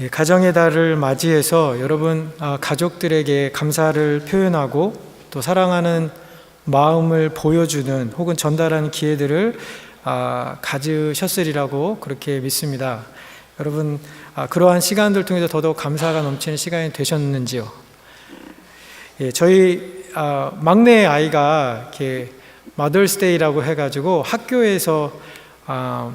예, 가정의 달을 맞이해서 여러분 아, 가족들에게 감사를 표현하고 또 사랑하는 마음을 보여주는 혹은 전달하는 기회들을 아, 가지셨으리라고 그렇게 믿습니다. 여러분 아, 그러한 시간들 통해서 더더욱 감사가 넘치는 시간이 되셨는지요? 예, 저희 아, 막내 아이가 이렇게 마더스데이라고 해가지고 학교에서 아,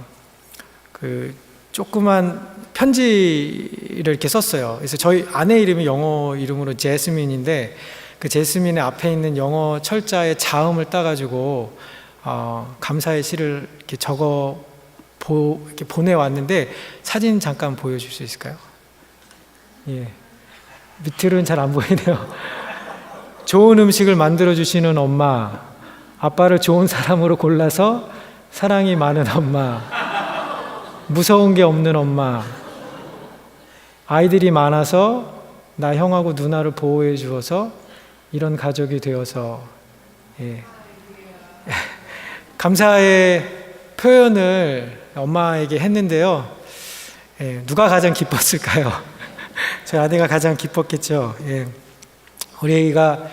그 조그만 편지를 이렇게 썼어요. 그래서 저희 아내 이름이 영어 이름으로 제스민인데 그 제스민의 앞에 있는 영어 철자의 자음을 따가지고 어, 감사의 시를 이렇게 적어 보, 이렇게 보내왔는데 사진 잠깐 보여줄 수 있을까요? 예, 밑을은 잘안 보이네요. 좋은 음식을 만들어 주시는 엄마, 아빠를 좋은 사람으로 골라서 사랑이 많은 엄마, 무서운 게 없는 엄마, 아이들이 많아서 나 형하고 누나를 보호해 주어서 이런 가족이 되어서 예. 감사의 표현을 엄마에게 했는데요. 예, 누가 가장 기뻤을까요? 저희 아내가 가장 기뻤겠죠. 예. 우리가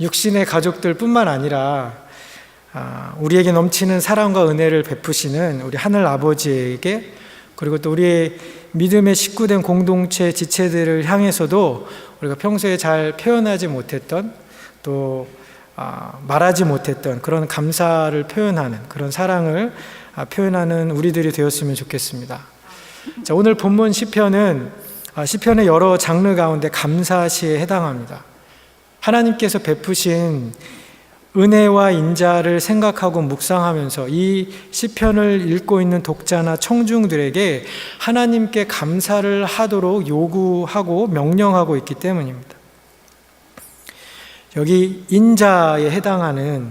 육신의 가족들뿐만 아니라 아, 우리에게 넘치는 사랑과 은혜를 베푸시는 우리 하늘 아버지에게 그리고 또 우리의 믿음의 식구된 공동체 지체들을 향해서도 우리가 평소에 잘 표현하지 못했던 또 아, 말하지 못했던 그런 감사를 표현하는 그런 사랑을 아, 표현하는 우리들이 되었으면 좋겠습니다. 자, 오늘 본문 시편은 아, 시편의 여러 장르 가운데 감사시에 해당합니다. 하나님께서 베푸신 은혜와 인자를 생각하고 묵상하면서 이 시편을 읽고 있는 독자나 청중들에게 하나님께 감사를 하도록 요구하고 명령하고 있기 때문입니다. 여기 인자에 해당하는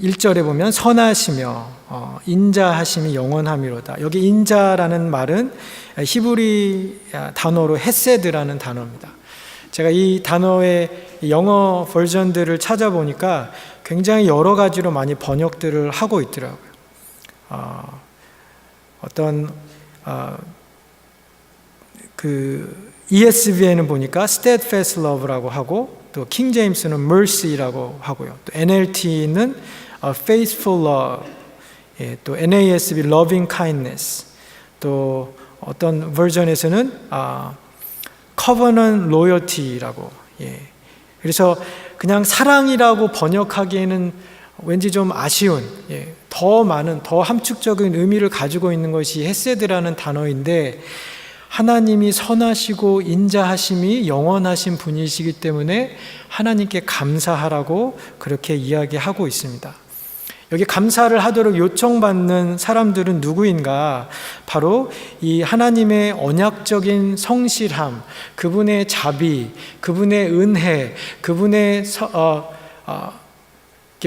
1절에 보면 선하시며 어, 인자하심이 영원함이로다. 여기 인자라는 말은 히브리 단어로 헤세드라는 단어입니다. 제가 이 단어의 영어 버전들을 찾아보니까 굉장히 여러 가지로 많이 번역들을 하고 있더라고요. 어, 어떤 어, 그 ESV에는 보니까 steadfast love라고 하고 또 킹 제임스는 mercy라고 하고요. 또 NLT는 faithful love, 예, 또 NASB loving kindness, 또 어떤 버전에서는 아, covenant loyalty라고. 예. 그래서 그냥 사랑이라고 번역하기에는 왠지 좀 아쉬운, 예, 더 많은, 더 함축적인 의미를 가지고 있는 것이 헤세드라는 단어인데 하나님이 선하시고 인자하심이 영원하신 분이시기 때문에 하나님께 감사하라고 그렇게 이야기하고 있습니다. 여기 감사를 하도록 요청받는 사람들은 누구인가? 바로 이 하나님의 언약적인 성실함, 그분의 자비, 그분의 은혜, 그분의 서, 어, 어,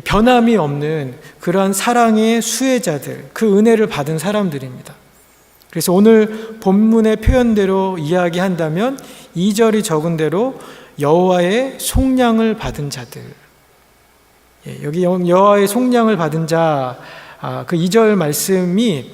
변함이 없는 그러한 사랑의 수혜자들, 그 은혜를 받은 사람들입니다. 그래서 오늘 본문의 표현대로 이야기한다면 2절이 적은 대로 여호와의 속량을 받은 자들. 예, 여기 여호와의 속량을 받은 자, 아, 그 2절 말씀이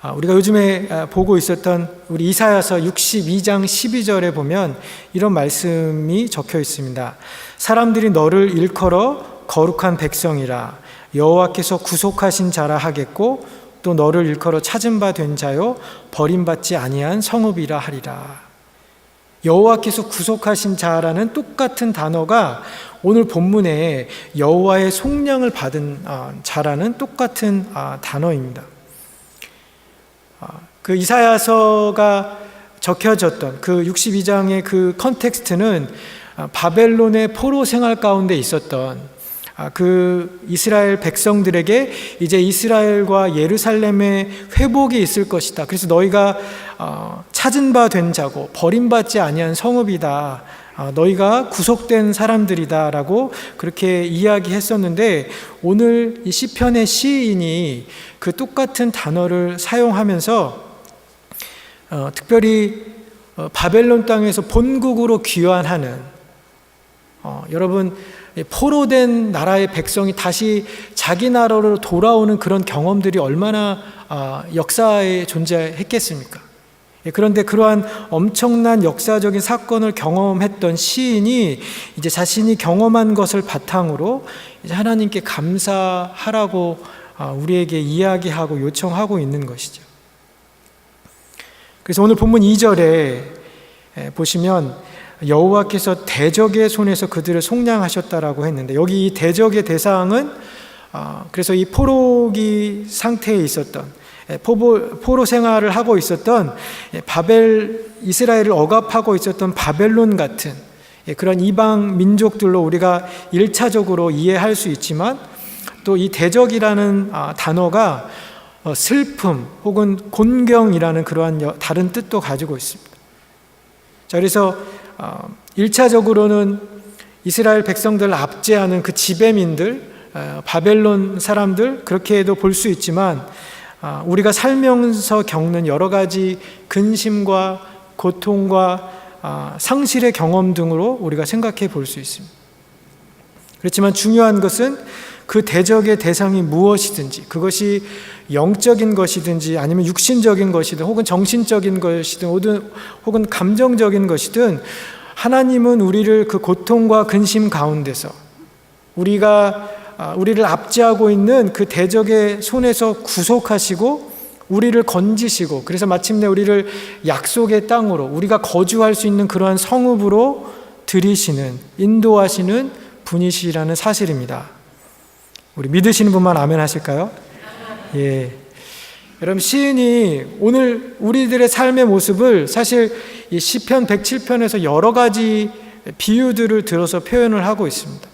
아, 우리가 요즘에 아, 보고 있었던 우리 이사야서 62장 12절에 보면 이런 말씀이 적혀 있습니다. 사람들이 너를 일컬어 거룩한 백성이라 여호와께서 구속하신 자라 하겠고 또 너를 일컬어 찾은 바 된 자요 버림받지 아니한 성읍이라 하리라. 여호와께서 구속하신 자라는 똑같은 단어가 오늘 본문에 여호와의 속량을 받은 아, 자라는 똑같은 아, 단어입니다. 아, 그 이사야서가 적혀졌던 그 62장의 그 컨텍스트는 바벨론의 포로 생활 가운데 있었던 그 이스라엘 백성들에게 이제 이스라엘과 예루살렘의 회복이 있을 것이다. 그래서 너희가 어, 찾은 바 된 자고 버림받지 아니한 성읍이다. 어, 너희가 구속된 사람들이다라고 그렇게 이야기했었는데 오늘 이 시편의 시인이 그 똑같은 단어를 사용하면서 어, 특별히 바벨론 땅에서 본국으로 귀환하는 여러분 포로 된 나라의 백성이 다시 자기 나라로 돌아오는 그런 경험들이 얼마나 역사에 존재했겠습니까? 예, 그런데 그러한 엄청난 역사적인 사건을 경험했던 시인이 이제 자신이 경험한 것을 바탕으로 하나님께 감사하라고 아, 우리에게 이야기하고 요청하고 있는 것이죠. 그래서 오늘 본문 2절에 보시면 여호와께서 대적의 손에서 그들을 속량하셨다라고 했는데 여기 이 대적의 대상은 아, 그래서 이 포로기 상태에 있었던 예, 포로, 포로 생활을 하고 있었던 예, 바벨 이스라엘을 억압하고 있었던 바벨론 같은 예, 그런 이방 민족들로 우리가 일차적으로 이해할 수 있지만 또 이 대적이라는 아, 단어가 어, 슬픔 혹은 곤경이라는 그러한 다른 뜻도 가지고 있습니다. 자, 그래서 1차적으로는 어, 이스라엘 백성들을 압제하는 그 지배민들, 어, 바벨론 사람들 그렇게도 볼 수 있지만 아, 우리가 살면서 겪는 여러 가지 근심과 고통과 아, 상실의 경험 등으로 우리가 생각해 볼 수 있습니다. 그렇지만 중요한 것은 그 대적의 대상이 무엇이든지 그것이 영적인 것이든지 아니면 육신적인 것이든 혹은 정신적인 것이든 혹은, 감정적인 것이든 하나님은 우리를 그 고통과 근심 가운데서 우리가 아, 우리를 압제하고 있는 그 대적의 손에서 구속하시고 우리를 건지시고 그래서 마침내 우리를 약속의 땅으로 우리가 거주할 수 있는 그러한 성읍으로 들이시는 인도하시는 분이시라는 사실입니다. 우리 믿으시는 분만 아멘 하실까요? 예. 여러분 시인이 오늘 우리들의 삶의 모습을 사실 이 시편 107편에서 여러 가지 비유들을 들어서 표현을 하고 있습니다.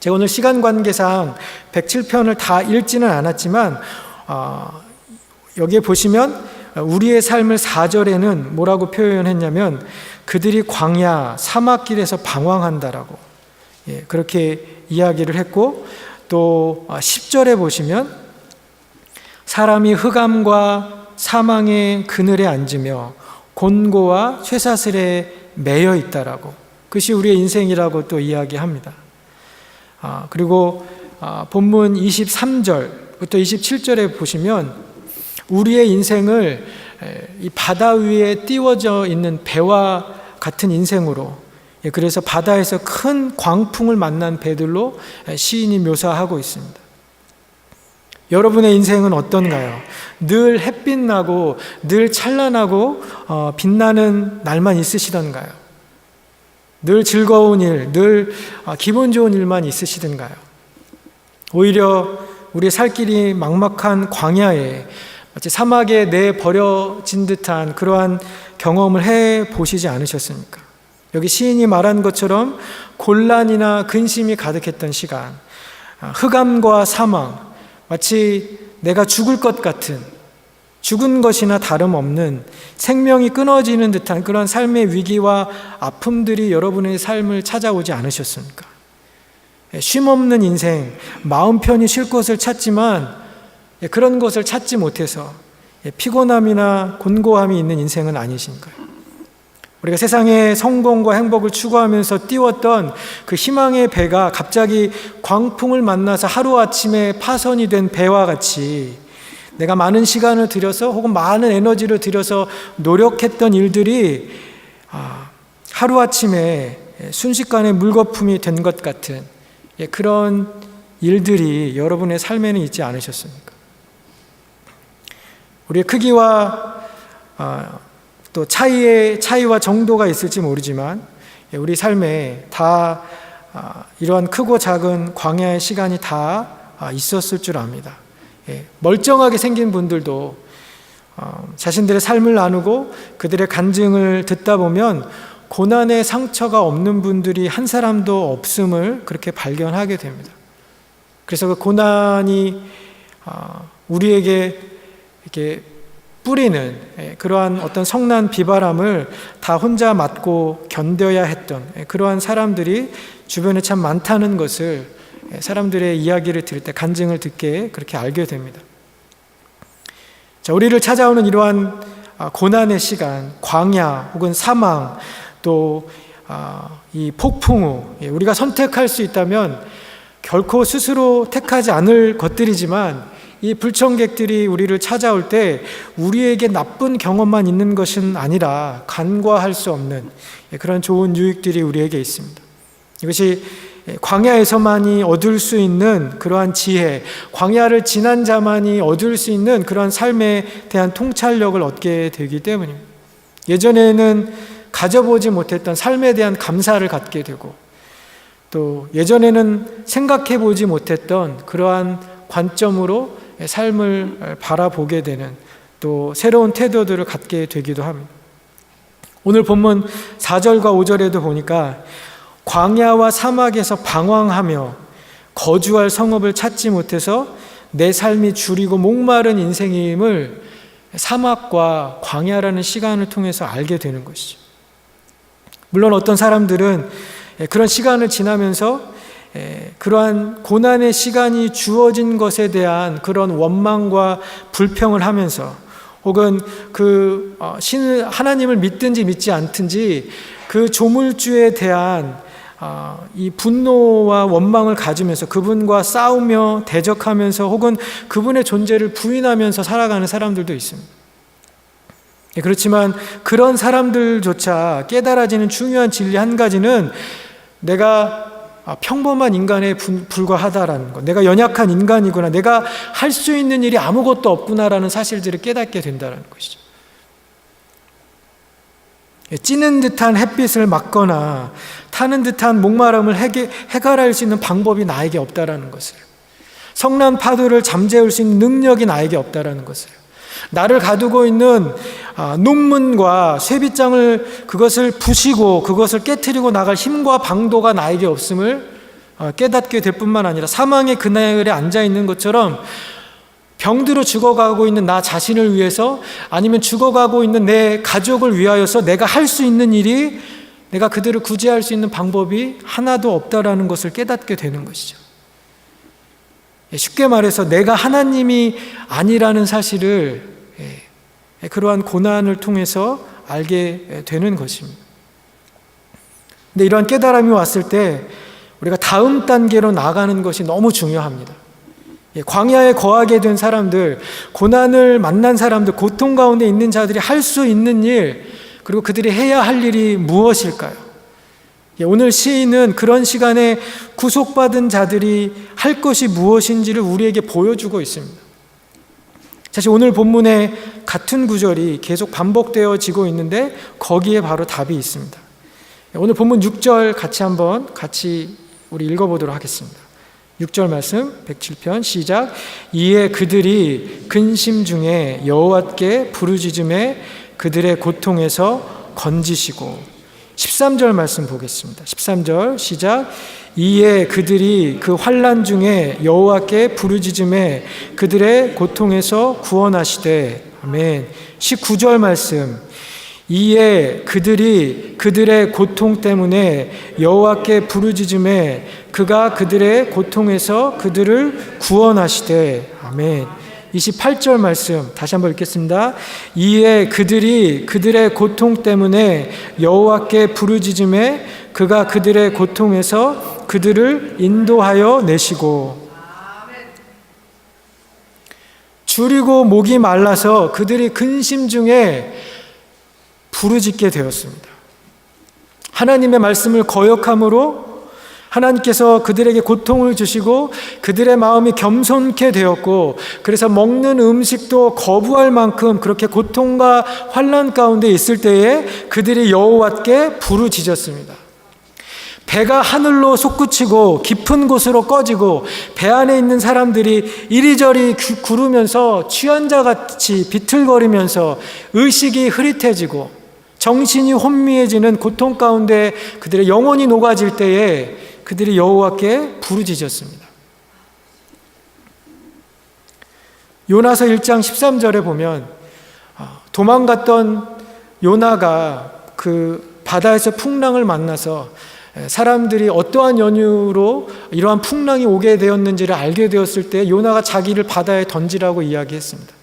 제가 오늘 시간 관계상 107편을 다 읽지는 않았지만 어, 여기에 보시면 우리의 삶을 4절에는 뭐라고 표현했냐면 그들이 광야 사막길에서 방황한다라고 예, 그렇게 이야기를 했고 또 10절에 보시면 사람이 흑암과 사망의 그늘에 앉으며 곤고와 쇠사슬에 매여 있다라고 그것이 우리의 인생이라고 또 이야기합니다. 아, 그리고 아, 본문 23절부터 27절에 보시면 우리의 인생을 이 바다 위에 띄워져 있는 배와 같은 인생으로 예, 그래서 바다에서 큰 광풍을 만난 배들로 시인이 묘사하고 있습니다. 여러분의 인생은 어떤가요? 늘 햇빛 나고 늘 찬란하고 어, 빛나는 날만 있으시던가요? 늘 즐거운 일, 늘 어, 기분 좋은 일만 있으시던가요? 오히려 우리 살 길이 막막한 광야에 마치 사막에 내버려진 듯한 그러한 경험을 해 보시지 않으셨습니까? 여기 시인이 말한 것처럼 곤란이나 근심이 가득했던 시간, 아, 흑암과 사망, 마치 내가 죽을 것 같은 죽은 것이나 다름없는 생명이 끊어지는 듯한 그런 삶의 위기와 아픔들이 여러분의 삶을 찾아오지 않으셨습니까? 예, 쉼없는 인생, 마음 편히 쉴 것을 찾지만 예, 그런 것을 찾지 못해서 예, 피곤함이나 곤고함이 있는 인생은 아니신가요? 우리가 세상의 성공과 행복을 추구하면서 띄웠던 그 희망의 배가 갑자기 광풍을 만나서 하루아침에 파손이 된 배와 같이 내가 많은 시간을 들여서 혹은 많은 에너지를 들여서 노력했던 일들이 아, 하루아침에 순식간에 물거품이 된 것 같은 예, 그런 일들이 여러분의 삶에는 있지 않으셨습니까? 우리의 크기와 아, 또 차이의 차이와 정도가 있을지 모르지만 예, 우리 삶에 다 아, 이러한 크고 작은 광야의 시간이 다 아, 있었을 줄 압니다. 예, 멀쩡하게 생긴 분들도 어, 자신들의 삶을 나누고 그들의 간증을 듣다 보면 고난의 상처가 없는 분들이 한 사람도 없음을 그렇게 발견하게 됩니다. 그래서 그 고난이 아, 우리에게 이렇게 뿌리는 예, 그러한 어떤 성난 비바람을 다 혼자 맞고 견뎌야 했던 예, 그러한 사람들이 주변에 참 많다는 것을 예, 사람들의 이야기를 들을 때 간증을 듣게 그렇게 알게 됩니다. 자, 우리를 찾아오는 이러한 아, 고난의 시간, 광야 혹은 사망 또이 아, 폭풍 우 우리가 선택할 수 있다면 결코 스스로 택하지 않을 것들이지만 이 불청객들이 우리를 찾아올 때 우리에게 나쁜 경험만 있는 것은 아니라 간과할 수 없는 그런 좋은 유익들이 우리에게 있습니다. 이것이 광야에서만이 얻을 수 있는 그러한 지혜, 광야를 지난 자만이 얻을 수 있는 그런 삶에 대한 통찰력을 얻게 되기 때문입니다. 예전에는 가져보지 못했던 삶에 대한 감사를 갖게 되고 또 예전에는 생각해 보지 못했던 그러한 관점으로 삶을 바라보게 되는 또 새로운 태도들을 갖게 되기도 합니다. 오늘 본문 4절과 5절에도 보니까 광야와 사막에서 방황하며 거주할 성읍을 찾지 못해서 내 삶이 줄이고 목마른 인생임을 사막과 광야라는 시간을 통해서 알게 되는 것이죠. 물론 어떤 사람들은 그런 시간을 지나면서 그러한 고난의 시간이 주어진 것에 대한 그런 원망과 불평을 하면서 혹은 그 어, 신 하나님을 믿든지 믿지 않든지 그 조물주에 대한 어, 이 분노와 원망을 가지면서 그분과 싸우며 대적하면서 혹은 그분의 존재를 부인하면서 살아가는 사람들도 있습니다. 예, 그렇지만 그런 사람들조차 깨달아지는 중요한 진리 한 가지는 내가 평범한 인간에 불과하다라는 것, 내가 연약한 인간이구나, 내가 할 수 있는 일이 아무것도 없구나라는 사실들을 깨닫게 된다는 것이죠. 예, 찌는 듯한 햇빛을 막거나 타는 듯한 목마름을 해결할 수 있는 방법이 나에게 없다라는 것을 성난 파도를 잠재울 수 있는 능력이 나에게 없다라는 것을 나를 가두고 있는 아, 논문과 쇠빗장을 그것을 부시고 그것을 깨뜨리고 나갈 힘과 방도가 나에게 없음을 아, 깨닫게 될 뿐만 아니라 사망의 그날에 앉아 있는 것처럼 병들어 죽어가고 있는 나 자신을 위해서 아니면 죽어가고 있는 내 가족을 위하여서 내가 할 수 있는 일이 내가 그들을 구제할 수 있는 방법이 하나도 없다라는 것을 깨닫게 되는 것이죠. 예, 쉽게 말해서 내가 하나님이 아니라는 사실을 예, 그러한 고난을 통해서 알게 되는 것입니다. 근데 이러한 깨달음이 왔을 때 우리가 다음 단계로 나가는 것이 너무 중요합니다. 예, 광야에 거하게 된 사람들, 고난을 만난 사람들, 고통 가운데 있는 자들이 할 수 있는 일, 그리고 그들이 해야 할 일이 무엇일까요? 예, 오늘 시인은 그런 시간에 구속받은 자들이 할 것이 무엇인지를 우리에게 보여주고 있습니다. 사실 오늘 본문의 같은 구절이 계속 반복되어지고 있는데 거기에 바로 답이 있습니다. 예, 오늘 본문 6절 같이 한번 같이 우리 읽어보도록 하겠습니다. 6절 말씀 107편 시작. 이에 그들이 근심 중에 여호와께 부르짖음에 그들의 고통에서 건지시고. 13절 말씀 보겠습니다. 13절 시작. 이에 그들이 그 환난 중에 여호와께 부르짖음에 그들의 고통에서 구원하시되. 아멘. 19절 말씀. 이에 그들이 그들의 고통 때문에 여호와께 부르짖음에 그가 그들의 고통에서 그들을 구원하시되 아멘. 28절 말씀 다시 한번 읽겠습니다. 이에 그들이 그들의 고통 때문에 여호와께 부르짖음에 그가 그들의 고통에서 그들을 인도하여 내시고 줄이고 목이 말라서 그들이 근심 중에 부르짖게 되었습니다. 하나님의 말씀을 거역함으로 하나님께서 그들에게 고통을 주시고 그들의 마음이 겸손케 되었고 그래서 먹는 음식도 거부할 만큼 그렇게 고통과 환란 가운데 있을 때에 그들이 여호와께 부르짖었습니다. 배가 하늘로 솟구치고 깊은 곳으로 꺼지고 배 안에 있는 사람들이 이리저리 구르면서 취한 자 같이 비틀거리면서 의식이 흐릿해지고 정신이 혼미해지는 고통 가운데 그들의 영혼이 녹아질 때에 그들이 여호와께 부르짖었습니다. 요나서 1장 13절에 보면 아, 도망갔던 요나가 그 바다에서 풍랑을 만나서 사람들이 어떠한 연유로 이러한 풍랑이 오게 되었는지를 알게 되었을 때 요나가 자기를 바다에 던지라고 이야기했습니다.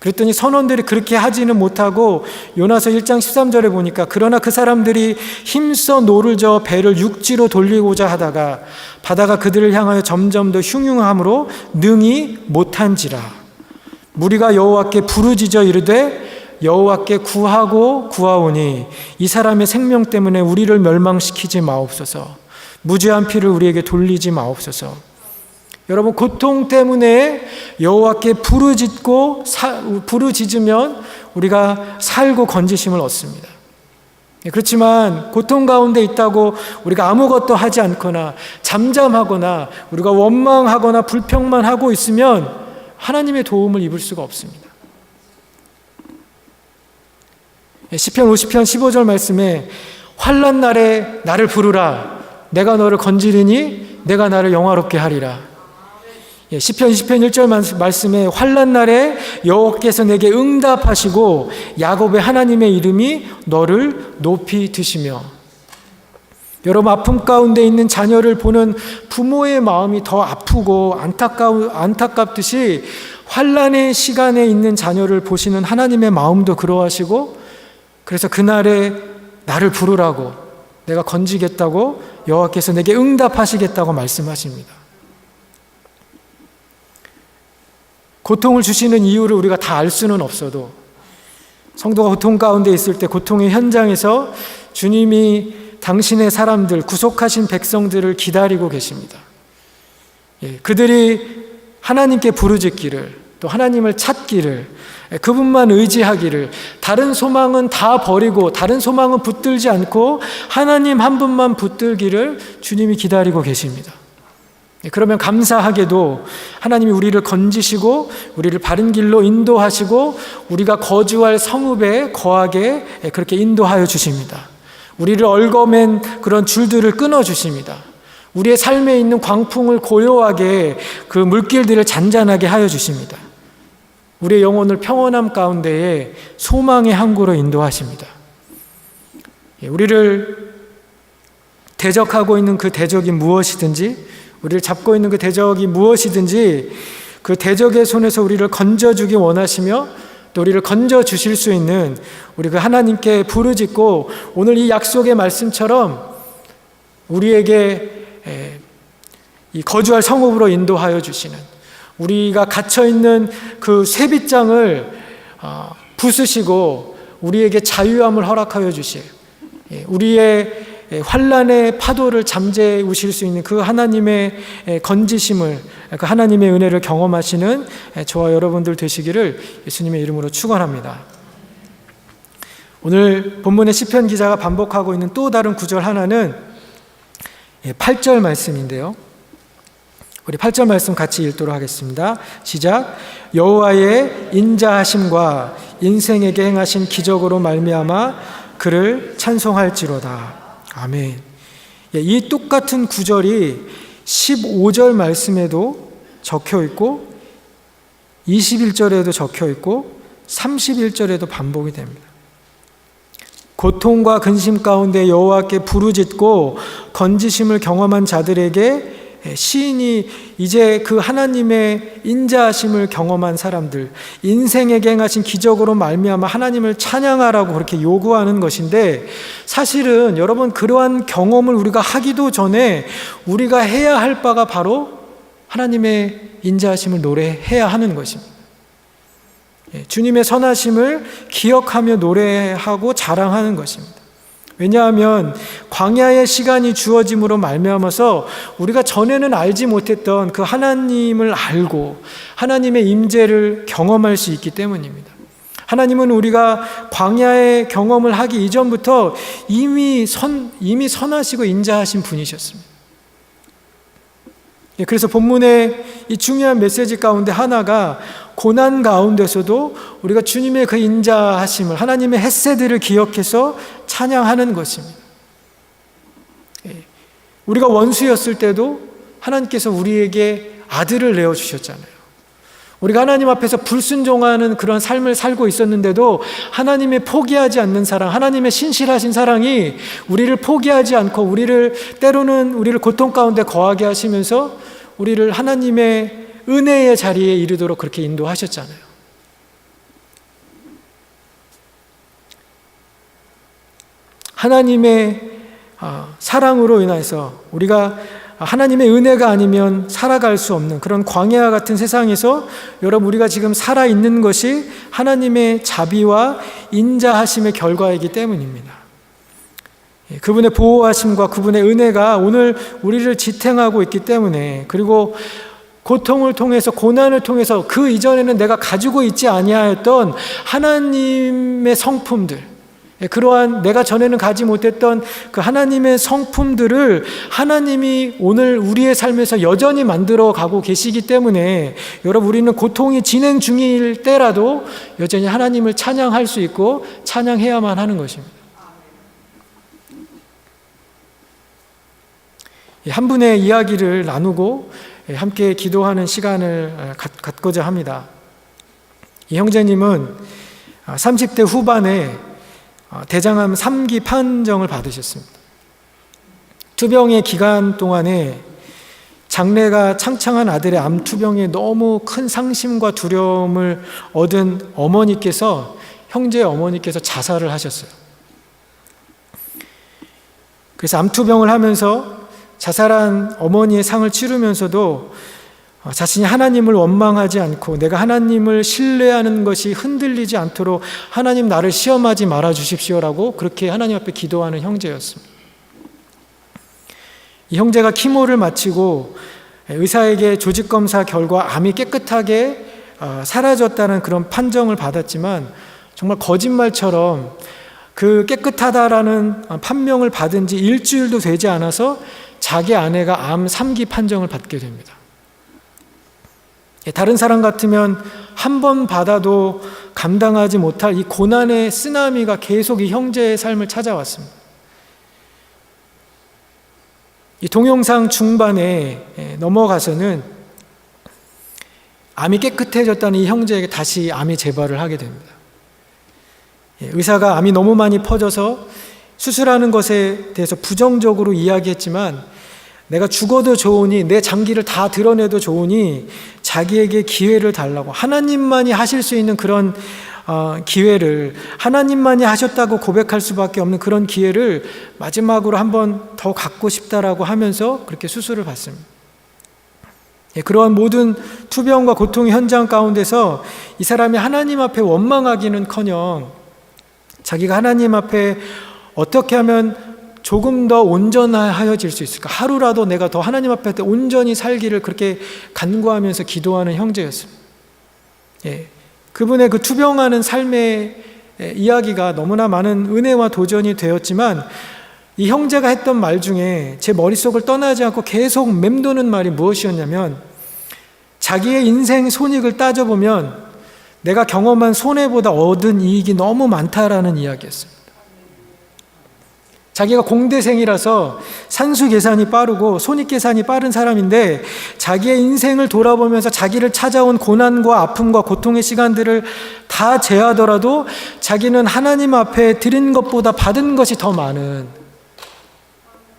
그랬더니 선원들이 그렇게 하지는 못하고 요나서 1장 13절에 보니까 그러나 그 사람들이 힘써 노를 저어 배를 육지로 돌리고자 하다가 바다가 그들을 향하여 점점 더 흉흉함으로 능히 못한지라 무리가 여호와께 부르짖어 이르되 여호와께 구하고 구하오니 이 사람의 생명 때문에 우리를 멸망시키지 마옵소서. 무죄한 피를 우리에게 돌리지 마옵소서. 여러분 고통 때문에 여호와께 부르짖고 사, 부르짖으면 우리가 살고 건지심을 얻습니다. 예, 그렇지만 고통 가운데 있다고 우리가 아무것도 하지 않거나 잠잠하거나 우리가 원망하거나 불평만 하고 있으면 하나님의 도움을 입을 수가 없습니다. 예, 시편 50편 15절 말씀에 환난 날에 나를 부르라 내가 너를 건지리니 내가 나를 영화롭게 하리라. 예, 시편 20편 1절 말씀에 환난 날에 여호와께서 내게 응답하시고 야곱의 하나님의 이름이 너를 높이 드시며 여러분 아픔 가운데 있는 자녀를 보는 부모의 마음이 더 아프고 안타까우, 안타깝듯이 환란의 시간에 있는 자녀를 보시는 하나님의 마음도 그러하시고 그래서 그날에 나를 부르라고 내가 건지겠다고 여호와께서 내게 응답하시겠다고 말씀하십니다. 고통을 주시는 이유를 우리가 다 알 수는 없어도 성도가 고통 가운데 있을 때 고통의 현장에서 주님이 당신의 사람들, 구속하신 백성들을 기다리고 계십니다. 예, 그들이 하나님께 부르짖기를 또 하나님을 찾기를 예, 그분만 의지하기를 다른 소망은 다 버리고 다른 소망은 붙들지 않고 하나님 한 분만 붙들기를 주님이 기다리고 계십니다. 예, 그러면 감사하게도 하나님이 우리를 건지시고 우리를 바른 길로 인도하시고 우리가 거주할 성읍에 거하게 예, 그렇게 인도하여 주십니다. 우리를 얽어맨 그런 줄들을 끊어 주십니다. 우리의 삶에 있는 광풍을 고요하게 그 물길들을 잔잔하게 하여 주십니다. 우리의 영혼을 평온함 가운데에 소망의 항구로 인도하십니다. 예, 우리를 대적하고 있는 그 대적이 무엇이든지 우리를 잡고 있는 그 대적이 무엇이든지 그 대적의 손에서 우리를 건져주기 원하시며 또 우리를 건져 주실 수 있는 우리 그 하나님께 부르짖고 오늘 이 약속의 말씀처럼 우리에게 이 거주할 성읍으로 인도하여 주시는 우리가 갇혀 있는 그 쇠빗장을 어, 부수시고 우리에게 자유함을 허락하여 주실 예, 우리의 예, 환란의 파도를 잠재우실 수 있는 그 하나님의 예, 건지심을 그 하나님의 은혜를 경험하시는 예, 저와 여러분들 되시기를 예수님의 이름으로 축원합니다. 오늘 본문의 시편 기자가 반복하고 있는 또 다른 구절 하나는 8절 말씀인데요. 우리 8절 말씀 같이 읽도록 하겠습니다. 시작. 여호와의 인자하심과 인생에게 행하신 기적으로 말미암아 그를 찬송할지로다. 아멘. 예, 이 똑같은 구절이 15절 말씀에도 적혀 있고 21절에도 적혀 있고 31절에도 반복이 됩니다. 고통과 근심 가운데 여호와께 부르짖고 건지심을 경험한 자들에게 예, 시인이 이제 그 하나님의 인자하심을 경험한 사람들, 인생에게 행하신 기적으로 말미암아 하나님을 찬양하라고 그렇게 요구하는 것인데 사실은 여러분 그러한 경험을 우리가 하기도 전에 우리가 해야 할 바가 바로 하나님의 인자하심을 노래해야 하는 것입니다. 예, 주님의 선하심을 기억하며 노래하고 자랑하는 것입니다. 왜냐하면 광야의 시간이 주어짐으로 말미암아서 우리가 전에는 알지 못했던 그 하나님을 알고 하나님의 임재를 경험할 수 있기 때문입니다. 하나님은 우리가 광야의 경험을 하기 이전부터 이미 선 이미 선하시고 인자하신 분이셨습니다. 예, 그래서 본문의 이 중요한 메시지 가운데 하나가 고난 가운데서도 우리가 주님의 그 인자하심을 하나님의 햇새들을 기억해서 찬양하는 것입니다. 예, 우리가 원수였을 때도 하나님께서 우리에게 아들을 내어 주셨잖아요. 우리가 하나님 앞에서 불순종하는 그런 삶을 살고 있었는데도 하나님의 포기하지 않는 사랑, 하나님의 신실하신 사랑이 우리를 포기하지 않고 우리를 때로는 우리를 고통 가운데 거하게 하시면서 우리를 하나님의 은혜의 자리에 이르도록 그렇게 인도하셨잖아요. 하나님의 아, 사랑으로 인해서 우리가 하나님의 은혜가 아니면 살아갈 수 없는 그런 광야 같은 세상에서 여러분 우리가 지금 살아 있는 것이 하나님의 자비와 인자하심의 결과이기 때문입니다. 예, 그분의 보호하심과 그분의 은혜가 오늘 우리를 지탱하고 있기 때문에 그리고 고통을 통해서 고난을 통해서 그 이전에는 내가 가지고 있지 아니하였던 하나님의 성품들 예, 그러한 내가 전에는 가지 못했던 그 하나님의 성품들을 하나님이 오늘 우리의 삶에서 여전히 만들어 가고 계시기 때문에 여러분 우리는 고통이 진행 중일 때라도 여전히 하나님을 찬양할 수 있고 찬양해야만 하는 것입니다. 한 분의 이야기를 나누고 함께 기도하는 시간을 갖고자 합니다. 이 형제님은 30대 후반에 대장암 3기 판정을 받으셨습니다. 투병의 기간 동안에 장래가 창창한 아들의 암 투병에 너무 큰 상심과 두려움을 얻은 어머니께서 형제 어머니께서 자살을 하셨어요. 그래서 암 투병을 하면서 자살한 어머니의 상을 치르면서도 어, 자신이 하나님을 원망하지 않고 내가 하나님을 신뢰하는 것이 흔들리지 않도록 하나님 나를 시험하지 말아 주십시오라고 그렇게 하나님 앞에 기도하는 형제였습니다. 이 형제가 키모를 마치고 의사에게 조직 검사 결과 암이 깨끗하게 어, 사라졌다는 그런 판정을 받았지만 정말 거짓말처럼 그 깨끗하다라는 판명을 받은 지 일주일도 되지 않아서 자기 아내가 암 3기 판정을 받게 됩니다. 예, 다른 사람 같으면 한 번 받아도 감당하지 못할 이 고난의 쓰나미가 계속 이 형제의 삶을 찾아왔습니다. 이 동영상 중반에 예, 넘어가서는 암이 깨끗해졌다는 이 형제에게 다시 암이 재발을 하게 됩니다. 예, 의사가 암이 너무 많이 퍼져서 수술하는 것에 대해서 부정적으로 이야기했지만 내가 죽어도 좋으니 내 장기를 다 드러내도 좋으니 자기에게 기회를 달라고 하나님만이 하실 수 있는 그런 어, 기회를 하나님만이 하셨다고 고백할 수밖에 없는 그런 기회를 마지막으로 한번 더 갖고 싶다라고 하면서 그렇게 수술을 받습니다. 예, 그러한 모든 투병과 고통의 현장 가운데서 이 사람이 하나님 앞에 원망하기는커녕 자기가 하나님 앞에 어떻게 하면 조금 더 온전하여질 수 있을까? 하루라도 내가 더 하나님 앞에 온전히 살기를 그렇게 간구하면서 기도하는 형제였습니다. 예, 그분의 그 투병하는 삶의 이야기가 너무나 많은 은혜와 도전이 되었지만 이 형제가 했던 말 중에 제 머릿속을 떠나지 않고 계속 맴도는 말이 무엇이었냐면 자기의 인생 손익을 따져보면 내가 경험한 손해보다 얻은 이익이 너무 많다라는 이야기였습니다. 자기가 공대생이라서 산수 계산이 빠르고 손익 계산이 빠른 사람인데 자기의 인생을 돌아보면서 자기를 찾아온 고난과 아픔과 고통의 시간들을 다 제하더라도 자기는 하나님 앞에 드린 것보다 받은 것이 더 많은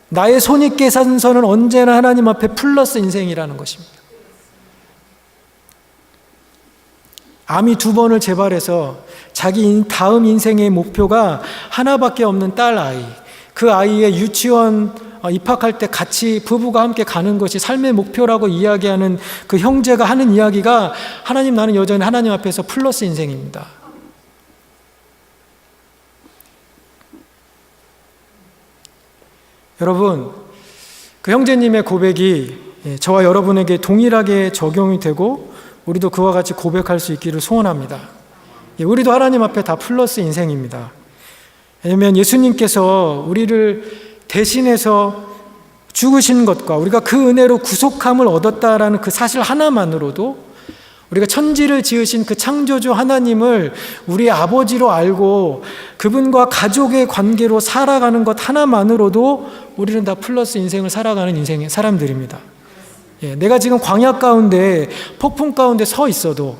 나의 손익 계산서는 언제나 하나님 앞에 플러스 인생이라는 것입니다. 암이 두 번을 재발해서 자기 다음 인생의 목표가 하나밖에 없는 딸 아이. 그 아이의 유치원 어, 입학할 때 같이 부부가 함께 가는 것이 삶의 목표라고 이야기하는 그 형제가 하는 이야기가 하나님 나는 여전히 하나님 앞에서 플러스 인생입니다. 여러분, 그 형제님의 고백이 예, 저와 여러분에게 동일하게 적용이 되고 우리도 그와 같이 고백할 수 있기를 소원합니다. 예, 우리도 하나님 앞에 다 플러스 인생입니다. 왜냐하면 예수님께서 우리를 대신해서 죽으신 것과 우리가 그 은혜로 구속함을 얻었다라는 그 사실 하나만으로도 우리가 천지를 지으신 그 창조주 하나님을 우리 아버지로 알고 그분과 가족의 관계로 살아가는 것 하나만으로도 우리는 다 플러스 인생을 살아가는 인생의 사람들입니다. 예, 내가 지금 광야 가운데 폭풍 가운데 서 있어도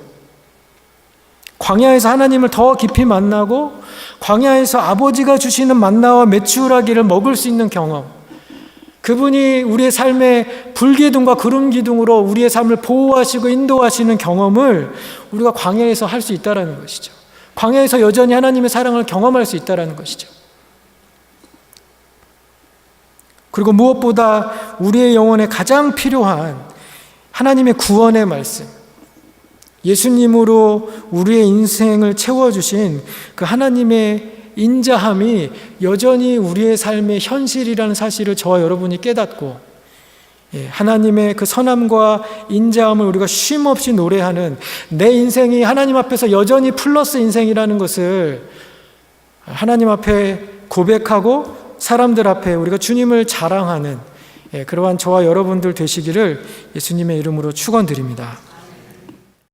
광야에서 하나님을 더 깊이 만나고 광야에서 아버지가 주시는 만나와 메추라기를 먹을 수 있는 경험. 그분이 우리의 삶의 불기둥과 구름 기둥으로 우리의 삶을 보호하시고 인도하시는 경험을 우리가 광야에서 할 수 있다라는 것이죠. 광야에서 여전히 하나님의 사랑을 경험할 수 있다라는 것이죠. 그리고 무엇보다 우리의 영혼에 가장 필요한 하나님의 구원의 말씀, 예수님으로 우리의 인생을 채워주신 그 하나님의 인자함이 여전히 우리의 삶의 현실이라는 사실을 저와 여러분이 깨닫고 예, 하나님의 그 선함과 인자함을 우리가 쉼 없이 노래하는 내 인생이 하나님 앞에서 여전히 플러스 인생이라는 것을 하나님 앞에 고백하고 사람들 앞에 우리가 주님을 자랑하는 예, 그러한 저와 여러분들 되시기를 예수님의 이름으로 축원드립니다.